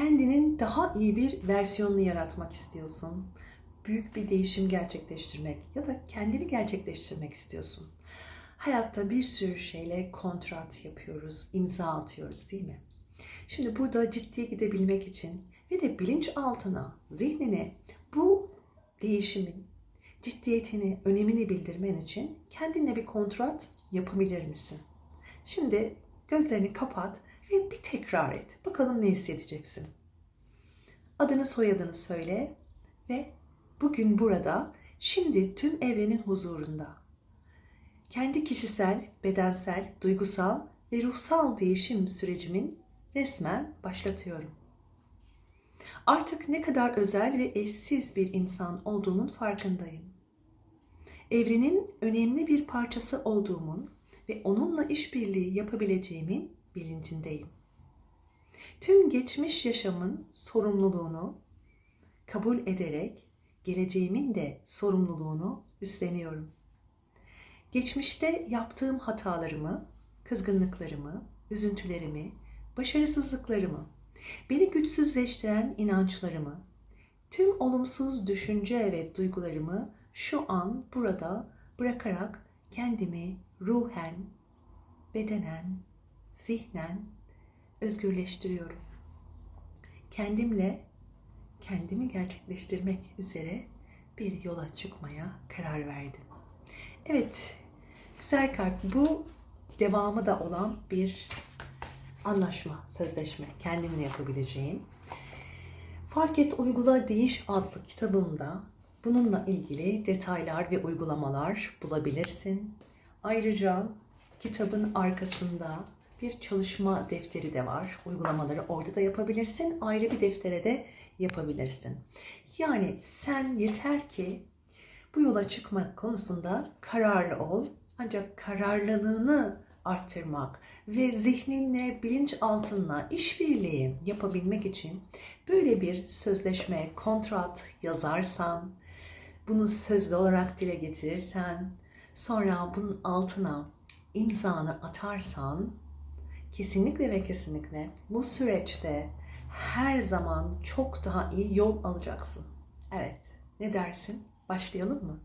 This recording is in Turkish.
kendinin daha iyi bir versiyonunu yaratmak istiyorsun. Büyük bir değişim gerçekleştirmek ya da kendini gerçekleştirmek istiyorsun. Hayatta bir sürü şeyle kontrat yapıyoruz, imza atıyoruz değil mi? Şimdi burada ciddi gidebilmek için ve de bilinçaltına, zihnine bu değişimin ciddiyetini, önemini bildirmen için kendinle bir kontrat yapabilir misin? Şimdi gözlerini kapat ve bir tekrar et. Bakalım ne hissedeceksin. Adını soyadını söyle ve bugün burada, şimdi tüm evrenin huzurunda. Kendi kişisel, bedensel, duygusal ve ruhsal değişim sürecimin resmen başlatıyorum. Artık ne kadar özel ve eşsiz bir insan olduğumun farkındayım. Evrenin önemli bir parçası olduğumun ve onunla işbirliği yapabileceğimin bilincindeyim. Tüm geçmiş yaşamın sorumluluğunu kabul ederek geleceğimin de sorumluluğunu üstleniyorum. Geçmişte yaptığım hatalarımı, kızgınlıklarımı, üzüntülerimi, başarısızlıklarımı, beni güçsüzleştiren inançlarımı, tüm olumsuz düşünce ve duygularımı şu an burada bırakarak kendimi ruhen, bedenen, zihnen özgürleştiriyorum. Kendimle kendimi gerçekleştirmek üzere bir yola çıkmaya karar verdim. Evet, güzel kalp bu devamı da olan bir anlaşma, sözleşme kendinle yapabileceğin. Fark et, uygula, değiş adlı kitabımda bununla ilgili detaylar ve uygulamalar bulabilirsin. Ayrıca kitabın arkasında bir çalışma defteri de var. Uygulamaları orada da yapabilirsin. Ayrı bir deftere de yapabilirsin. Yani sen yeter ki bu yola çıkmak konusunda kararlı ol. Ancak kararlılığını arttırmak ve zihninle, bilinçaltınla işbirliği yapabilmek için böyle bir sözleşme, kontrat yazarsan, bunu sözlü olarak dile getirirsen, sonra bunun altına imzanı atarsan, kesinlikle ve kesinlikle bu süreçte her zaman çok daha iyi yol alacaksın. Evet, ne dersin? Başlayalım mı?